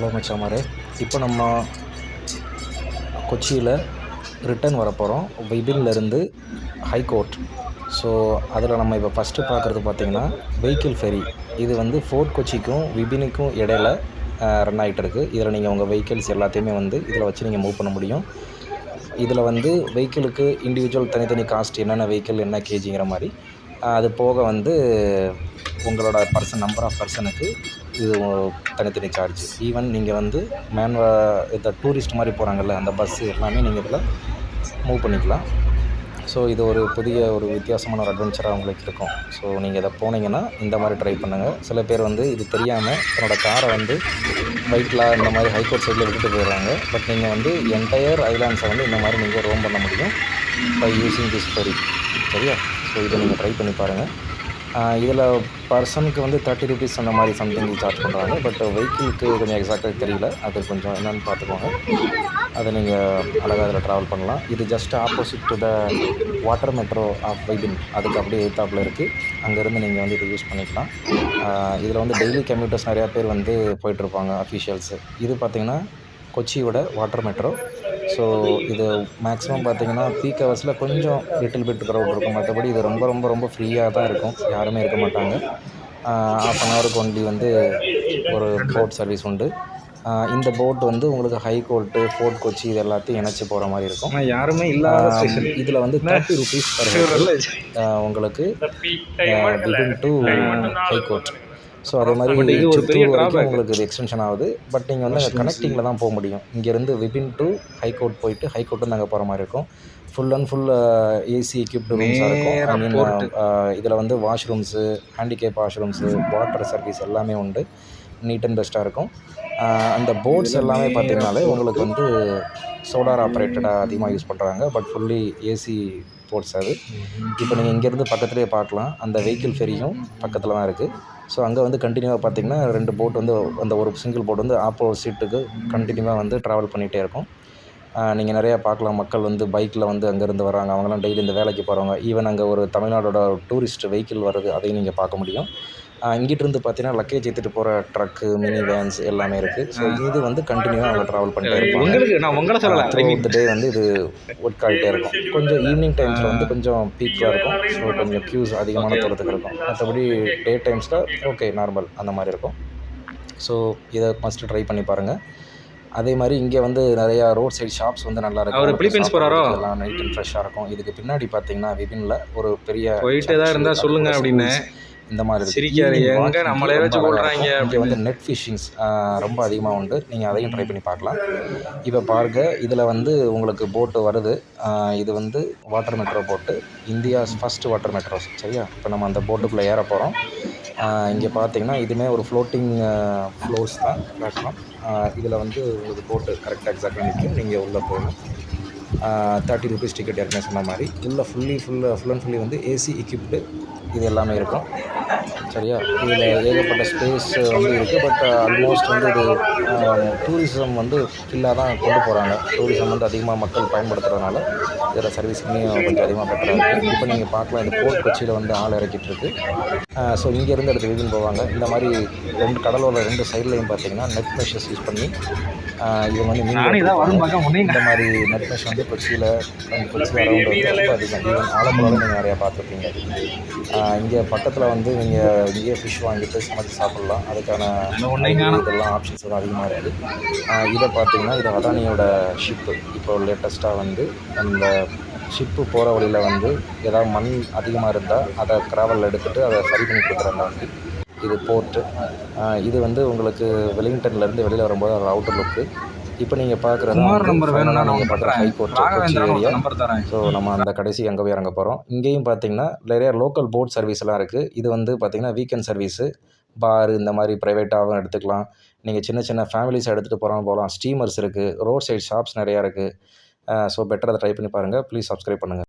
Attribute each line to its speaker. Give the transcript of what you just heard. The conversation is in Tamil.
Speaker 1: ஹலோ மச்சாமாரே இப்போ நம்ம கொச்சியில் ரிட்டர்ன் வரப்போகிறோம் விபின்லேருந்து ஹைகோர்ட் ஸோ அதில் நம்ம இப்போ ஃபஸ்ட்டு பார்க்குறது பார்த்திங்கன்னா வெஹிக்கிள் ஃபெரி இது வந்து ஃபோர்ட் கொச்சிக்கும் விபினுக்கும் இடையில ரன் ஆகிட்டு இருக்குது இதில் நீங்கள் உங்கள் வெஹிக்கிள்ஸ் எல்லாத்தையுமே வந்து இதில் வச்சு நீங்கள் மூவ் பண்ண முடியும். இதில் வந்து வெஹிக்கிளுக்கு இண்டிவிஜுவல் தனித்தனி காஸ்ட் என்னென்ன வெஹிக்கிள் என்ன கேஜிங்கிற மாதிரி. அது போக வந்து உங்களோட பர்சன் நம்பர் ஆஃப் பர்சனுக்கு இது தனித்தனி சார்ஜ் ஈவன் நீங்கள் வந்து மேன்வா இந்த டூரிஸ்ட் மாதிரி போகிறாங்கல்ல அந்த பஸ்ஸு எல்லாமே நீங்கள் இதில் மூவ் பண்ணிக்கலாம். ஸோ இது ஒரு புதிய ஒரு வித்தியாசமான ஒரு அட்வென்ச்சராக உங்களுக்கு இருக்கும். ஸோ நீங்கள் இதை போனீங்கன்னா இந்த மாதிரி ட்ரை பண்ணுங்கள் சில பேர் வந்து இது தெரியாமல் தன்னோட காரை வந்து பைக்கில் இந்த மாதிரி ஹைகோர்ட் சைடில் விட்டுட்டு போயிடுறாங்க. பட் நீங்கள் வந்து என்டையர் ஐலாண்ட்ஸை வந்து இந்த மாதிரி நீங்கள் ரோம் பண்ண முடியும் பை யூஸிங் திஸ் ஃபெரி சரியா? ஸோ இதை நீங்கள் ட்ரை பண்ணி பாருங்கள் இதில் பர்சனுக்கு வந்து தேர்ட்டி ருபீஸ் அந்த மாதிரி சம்திங் சார்ஜ் பண்ணுறாங்க பட் வெஹிக்கிளுக்கு கொஞ்சம் எக்ஸாக்டாக தெரியல. அது கொஞ்சம் என்னென்னு பார்த்துக்கோங்க அதை நீங்கள் அழகாக அதில் ட்ராவல் பண்ணலாம். இது just opposite to the water metro of Vypin அதுக்கு அப்படியே எய்த்தாப்பில் இருக்குது அங்கேருந்து நீங்கள் வந்து இதை யூஸ் பண்ணிக்கலாம். இதில் வந்து டெய்லி கம்யூட்டர்ஸ் நிறையா பேர் வந்து போயிட்டுருப்பாங்க அஃபீஷியல்ஸு இது பார்த்திங்கன்னா கொச்சியோட வாட்டர் மெட்ரோ ஸோ இது மேக்ஸிமம் பார்த்தீங்கன்னா பீக் ஹவர்ஸில் கொஞ்சம் லிட்டில் பிட் க்ரௌட் இருக்கும். மற்றபடி இது ரொம்ப ரொம்ப ரொம்ப ஃப்ரீயாக தான் இருக்கும். யாருமே இருக்க மாட்டாங்க. ஆஃப் அன் ஹவருக்கு ஒன்லி வந்து ஒரு போட் சர்வீஸ் உண்டு. இந்த போட் வந்து உங்களுக்கு ஹை கோர்ட்டு ஃபோர்ட் கொச்சி இது எல்லாத்தையும் இணைச்சி போகிற மாதிரி இருக்கும்.
Speaker 2: யாருமே இல்லாத
Speaker 1: இதில் வந்து தேர்ட்டி ருபீஸ் உங்களுக்கு டு ஹை கோர்ட் ஸோ அதே மாதிரி
Speaker 2: பெரிய
Speaker 1: வரைக்கும் உங்களுக்கு இது எக்ஸ்டென்ஷன் ஆகுது. பட் நீங்கள் வந்து அங்கே கனெக்டிங்கில் தான் போக முடியும். இங்கேருந்து விபின் டு ஹைகோர்ட் போயிட்டு ஹைகோர்ட்டு நாங்கள் போகிற மாதிரி இருக்கும். Full and full AC equipped ரூம்ஸாக இருக்கும். ஐ மீன் இதில் வந்து washrooms handicap washrooms water service எல்லாமே உண்டு. நீட் அண்ட் பெஸ்ட்டாக இருக்கும். அந்த போட்ஸ் எல்லாமே பார்த்தீங்கனாலே உங்களுக்கு வந்து சோலார் ஆப்ரேட்டடாக அதிகமாக யூஸ் பண்ணுறாங்க பட் ஃபுல்லி ஏசி போட்ஸ் அது. இப்போ நீங்கள் இங்கேருந்து பக்கத்துலேயே பார்க்கலாம். அந்த வெஹிக்கிள் ஃபெரியும் பக்கத்தில் தான் இருக்குது ஸோ அங்கே வந்து கண்டினியூவாக பார்த்தீங்கன்னா ரெண்டு போட் வந்து அந்த ஒரு சிங்கிள் போட் வந்து ஆப்போசிட்டுக்கு கண்டினியூவாக வந்து ட்ராவல் பண்ணிகிட்டே இருக்கும். நீங்கள் நிறையா பார்க்கலாம். மக்கள் வந்து பைக்கில் வந்து அங்கேருந்து வராங்க அவங்களாம் டெய்லி இந்த வேலைக்கு போகிறவங்க ஈவன் அங்கே ஒரு தமிழ்நாடோட டூரிஸ்ட் வெஹிக்கிள் வருது. அதையும் நீங்கள் பார்க்க முடியும். இங்கிட்டிருந்து பார்த்தீங்கன்னா லக்கேஜ் எடுத்துகிட்டு போகிற ட்ரக்கு மினி வேன்ஸ் எல்லாமே இருக்குது ஸோ இது வந்து கண்டினியூவாக அவங்க ட்ராவல் பண்ணிட்டே இருப்பாங்க.
Speaker 2: உங்களுக்கு நான் உங்களை சொல்லலை
Speaker 1: இந்த டே வந்து இது ஒர்க் ஆகிட்டே இருக்கும். கொஞ்சம் ஈவினிங் டைம்ஸில் வந்து கொஞ்சம் பீக்காக இருக்கும். ஸோ கொஞ்சம் க்யூஸ் அதிகமான தூரத்துக்கு இருக்கும். மற்றபடி டே டைம்ஸில் ஓகே நார்மல் அந்த மாதிரி இருக்கும். ஸோ இதை ஃபஸ்ட்டு ட்ரை பண்ணி பாருங்கள் அதே மாதிரி இங்கே வந்து நிறையா ரோட் சைடு ஷாப்ஸ் வந்து நல்லா இருக்கும்.
Speaker 2: அவர் பிலிப்பைன்ஸ் போகிறாரோ
Speaker 1: எல்லாம் நைட் அண்ட் ஃப்ரெஷ்ஷாக இருக்கும். இதுக்கு பின்னாடி பார்த்தீங்கன்னா விபினில் ஒரு பெரிய
Speaker 2: போயிட்டே தான் இருந்தால் சொல்லுங்கள் அப்படின்னு.
Speaker 1: இந்த மாதிரி
Speaker 2: சிரிக்காது எங்கே நம்மளே வச்சு கொள்றாங்க
Speaker 1: இங்கே வந்து நெட் ஃபிஷிங்ஸ் ரொம்ப அதிகமாக உண்டு. நீங்கள் அதையும் ட்ரை பண்ணி பார்க்கலாம். இப்போ பாருங்க இதில் வந்து உங்களுக்கு போட்டு வருது. இது வந்து water metro boat India's first water metros சரியா? இப்போ நம்ம அந்த போட்டுக்குள்ளே ஏற போகிறோம் இங்கே பார்த்தீங்கன்னா இதுவுமே ஒரு ஃப்ளோட்டிங் ஃப்ளோர்ஸ் தான். பிளாட்ஃபார்ம் இதில் வந்து உங்களுக்கு போட்டு கரெக்டாக எக்ஸாக்டாக நிற்கும் நீங்கள் உள்ளே போகணும். தேர்ட்டி ருபீஸ் டிக்கெட் ஏற்கனவே சொன்ன மாதிரி. உள்ளே ஃபுல்லி ஃபுல்லாக ஃபுல் அண்ட் ஃபுல்லி வந்து ஏசி எக்யூப்டு இது எல்லாமே இருக்கும். சரியா? இதில் ஏகப்பட்ட ஸ்பேஸ் வந்து இருக்குது பட் ஆல்மோஸ்ட் வந்து இது டூரிசம் வந்து ஃபில்லாக தான் கொண்டு போகிறாங்க டூரிசம் வந்து அதிகமாக மக்கள் பயன்படுத்துகிறதுனால இதில் சர்வீஸ் இன்னும் கொஞ்சம் அதிகமாக பெட்டராக இருக்குது இப்போ நீங்கள் பார்க்கலாம் இந்த போர்ட் கொச்சியில் வந்து ஆள் இறக்கிட்டு இருக்கு. ஸோ இங்கேருந்து எடுத்து வீதின்னு போவாங்க. இந்த மாதிரி ரெண்டு கடலோட ரெண்டு சைட்லையும் பார்த்தீங்கன்னா நெட் மெஷஸ் யூஸ் பண்ணி இது வந்து மீன் இந்த மாதிரி நெட் மெஷ் வந்து கொச்சியில் கொச்சி அரௌண்ட் வந்து ரொம்ப அதிகம். ஆலப்புழாவில் நீங்கள் நிறையா பார்த்துருப்பீங்க. இங்கே பக்கத்தில் வந்து நீங்கள் இங்கேயே ஃபிஷ் வாங்கிட்டு சமைச்சு சாப்பிட்லாம். அதுக்கான இதெல்லாம் ஆப்ஷன்ஸ் எல்லாம் அதிகமாக இருக்குது. இதை பார்த்தீங்கன்னா இது அதானியோட ஷிப்பு இப்போ லேட்டஸ்ட்டாக வந்து அந்த ஷிப்பு போகிற வழியில் வந்து ஏதாவது மண் அதிகமாக இருந்தால் அதை க்ராவலில் எடுத்துகிட்டு அதை சரி பண்ணி கொடுக்குறாங்க வண்டி. இது போர்ட்டு இது வந்து உங்களுக்கு வெலிங்டன்லேருந்து வெளியில் வரும்போது அது அவுட்டர் லுக்கு இப்போ நீங்கள் பார்க்குறது
Speaker 2: நம்பர் வேணும்னா
Speaker 1: நீங்கள் பார்க்குற high court Kochi area so நம்ம அந்த கடைசி அங்கே போய் இறங்க போகிறோம் இங்கேயும் பார்த்தீங்கன்னா நிறைய லோக்கல் போட் சர்வீஸ்லாம் இருக்குது இது வந்து பார்த்திங்கன்னா வீக்கெண்ட் சர்வீஸு பார் இந்த மாதிரி ப்ரைவேட்டாகவும் எடுத்துக்கலாம். நீங்கள் சின்ன சின்ன ஃபேமிலிஸ் எடுத்துகிட்டு போகிறோம் போகலாம். ஸ்டீமர்ஸ் இருக்குது ரோட் சைட் ஷாப்ஸ் நிறையா இருக்குது ஸோ பெட்டர் அதை ட்ரை பண்ணி பாருங்கள் ப்ளீஸ் சப்ஸ்கிரைப் பண்ணுங்கள்